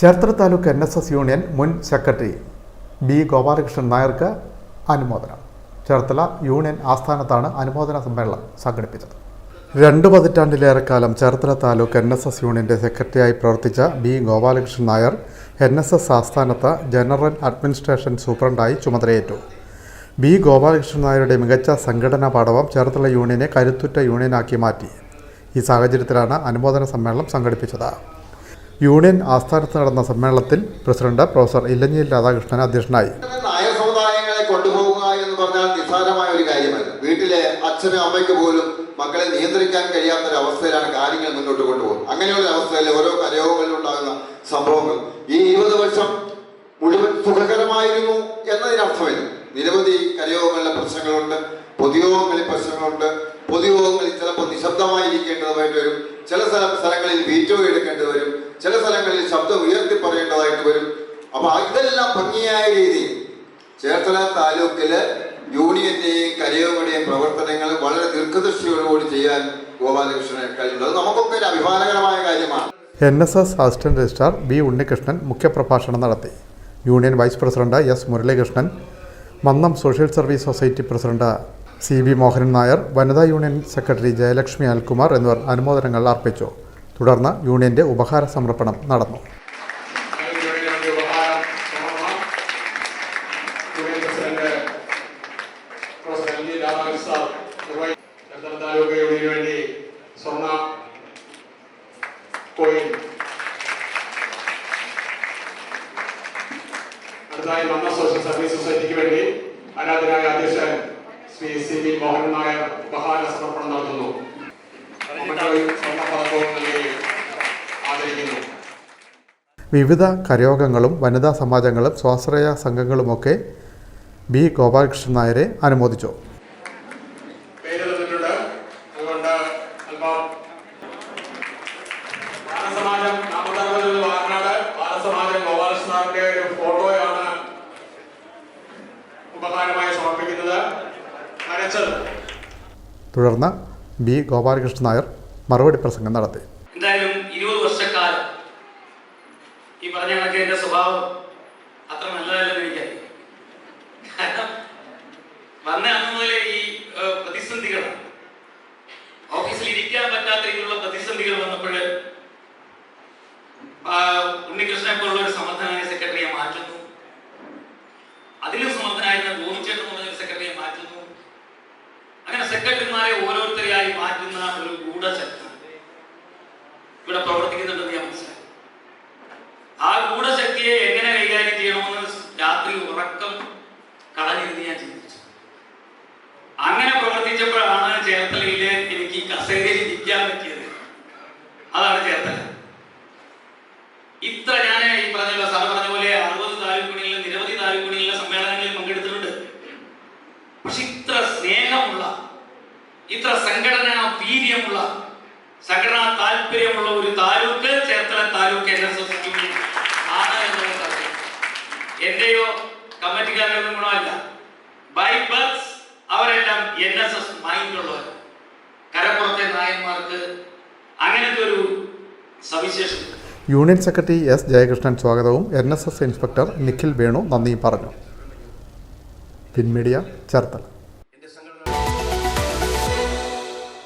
Cherthala taluk N S S union മുൻ secretary B Gopalakrishnan നായർക്ക് അനുമോദനം. ചേർത്തല യൂണിയൻ ആസ്ഥാനത്താണ് അനുമോദന സമ്മേളനം സംഘടിപ്പിച്ചത്. രണ്ട് പതിറ്റാണ്ടിലേറെ കാലം Cherthala taluk N S S യൂണിയന്റെ സെക്രട്ടറിയായി പ്രവർത്തിച്ച B Gopalakrishnan Nair N S S ആസ്ഥാനത്ത് ജനറൽ അഡ്മിനിസ്ട്രേഷൻ സൂപ്രണ്ടായി ചുമതലയേറ്റു. ബി ഗോപാലകൃഷ്ണൻ നായരുടെ മികച്ച സംഘടനാ പാടവം ചേർത്തല യൂണിയനെ കരുത്തുറ്റ യൂണിയനാക്കി മാറ്റി. ഈ സാഹചര്യത്തിലാണ് അനുമോദന സമ്മേളനം സംഘടിപ്പിച്ചത്. യൂണിയൻ ആസ്ഥാനത്ത് നടന്ന സമ്മേളനത്തിൽ പ്രസിഡന്റ് പ്രൊഫസർ ഇല്ലഞ്ഞിയിൽ രാധാകൃഷ്ണൻ അധ്യക്ഷനായി. നായർ സമുദായങ്ങളെ കൊണ്ടുപോകുക എന്ന് പറഞ്ഞാൽ ഒരു കാര്യമല്ല. വീട്ടിലെ അച്ഛനും അമ്മയ്ക്ക് പോലും മക്കളെ നിയന്ത്രിക്കാൻ കഴിയാത്ത ഒരു അവസ്ഥയിലാണ് കാര്യങ്ങൾ മുന്നോട്ട് കൊണ്ടുപോകുന്നത്. അങ്ങനെയുള്ള അവസ്ഥയിൽ ഓരോ കലയോഗങ്ങളിൽ ഉണ്ടാകുന്ന സംഭവങ്ങൾ ഈ ഇരുപത് വർഷം മുഴുവൻ സുഖകരമായിരുന്നു എന്നതിനർത്ഥമില്ല. നിരവധി കലയോഗങ്ങളിലെ പ്രശ്നങ്ങളുണ്ട് പൊതുയോഗങ്ങളിൽ പ്രശ്നങ്ങളുണ്ട്. പൊതുയോഗങ്ങളിൽ ചിലപ്പോൾ നിശബ്ദമായിരിക്കേണ്ടതുമായിട്ട് വരും. ചില സ്ഥല സ്ഥലങ്ങളിൽ വീറ്റോ എടുക്കേണ്ടി വരും. ഉയർത്തി പറയേണ്ടതായിട്ട് വരും. അപ്പൊ ഇതെല്ലാം ഭംഗിയായ രീതിയിൽ ചേർത്തല താലൂക്കിൽ യൂണിയന്റെയും കരയോടെയും പ്രവർത്തനങ്ങൾ വളരെ ദീർഘദൃഷ്ടിയോടുകൂടി ചെയ്യാൻ ഗോപാലകൃഷ്ണനെ കഴിയുന്നത് നമുക്കൊക്കെ ഒരു അഭിമാനകരമായ കാര്യമാണ്. N S S assistant registrar B Unnikrishnan മുഖ്യപ്രഭാഷണം നടത്തി. Union vice president S Muralikrishnan Mannam social service society president C B Mohanan Nair വനിതാ യൂണിയൻ സെക്രട്ടറി ജയലക്ഷ്മി അൽകുമാർ എന്നിവർ അനുമോദനങ്ങൾ അർപ്പിച്ചു. തുടർന്ന് യൂണിയന്റെ ഉപഹാര സമർപ്പണം നടന്നു യൂണിയനുകളുടെ ഉപഹാരം സമർപ്പണം union president professor L G Radhakrishnan sir നിർവഹിച്ചു ചേർത്തല താലൂക്ക് യൂണിയന് വേണ്ടി സ്വർണ കോയിൻ അടുത്തതായി മന്ന സോഷ്യൽ സർവീസ് സൊസൈറ്റിക്ക് വേണ്ടി ആരാധനായ അധ്യക്ഷൻ ശ്രീ സി വി മോഹൻ നായർ ഉപഹാര സമർപ്പണം നടത്തുന്നു. വിവിധ കരയോഗങ്ങളും വനിതാ സമാജങ്ങളും സ്വാശ്രയ സംഘങ്ങളുമൊക്കെ ബി ഗോപാലകൃഷ്ണൻ നായരെ അനുമോദിച്ചു. ബാലസമാജം നാൽപ്പത്തറുപത് വാരനാട് ബാലസമാജം ഗോപാലകൃഷ്ണന്റെ ഒരു ഫോട്ടോയാണ് ഉപകാരമായി സമർപ്പിക്കുന്നത്. വരച്ചത്. തുടർന്ന് ബി ഗോപാലകൃഷ്ണൻ നായർ മറുപടി പ്രസംഗം നടത്തി. എന്തായാലും ഇരുപത് വർഷക്കാലം ഈ പറഞ്ഞ കണക്ക് എന്റെ സ്വഭാവം അത്ര ഉണ്ണികൃഷ്ണനെ പോലുള്ള ഒരു സമർത്ഥനായ സെക്രട്ടറിയെ മാറ്റുന്നു. അതിലും സമർത്ഥനായിരുന്ന ഗോവിച്ചേട്ടൻ എന്ന് ഒരു സെക്രട്ടറിയെ മാറ്റുന്നു. അങ്ങനെ സെക്രട്ടറിമാരെ ഓരോരുത്തരെയായി മാറ്റുന്ന ഒരു ഗൂഢശക്തി ഇവിടെ പ്രവർത്തിക്കുന്നുണ്ടെന്ന് ഞാൻ മനസ്സിലാക്കി. ആ ഗൂഢശക്തിയെ എങ്ങനെ കൈകാര്യം ചെയ്യണമെന്ന് രാത്രി ഉറക്കം കളഞ്ഞിരുന്ന് ഞാൻ ചിന്തിച്ചു. അങ്ങനെ പ്രവർത്തിച്ചപ്പോഴാണ് ചേർത്തലയിലെ എനിക്ക് കസേരയിൽ ഇരിക്കാൻ പറ്റിയത്. അതാണ് ചേർത്തല. ഇത്ര ഞാൻ ഈ പറഞ്ഞല്ലോ സാറ് പറഞ്ഞ പോലെ അറുപത് താലൂക്കുകളിലെ നിരവധി താലൂക്കുകളിലെ സമ്മേളനങ്ങളിൽ പങ്കെടുത്തിട്ടുണ്ട്. പക്ഷെ ഇത്ര സ്നേഹമുള്ള ഇത്ര സംഘടനാ വീര്യമുള്ള സംഘടനാ താല്പര്യമുള്ള ഒരു taluk Cherthala taluk N S S ആണ് എന്റെയോ കമ്മിറ്റിക്കാരുടെ ഗുണമല്ല. ബൈ ബർത്ത് അവരെല്ലാം എൻ എസ് എസ് മൈൻഡുള്ളവർ കരപ്പുറത്തെ നായന്മാർക്ക് അങ്ങനത്തെ ഒരു സവിശേഷത. യൂണിയൻ സെക്രട്ടറി എസ് ജയകൃഷ്ണൻ സ്വാഗതവും N S S inspector Nikhil Venu നന്ദിയും പറഞ്ഞു. പിൻമീഡിയ ചേർത്തല.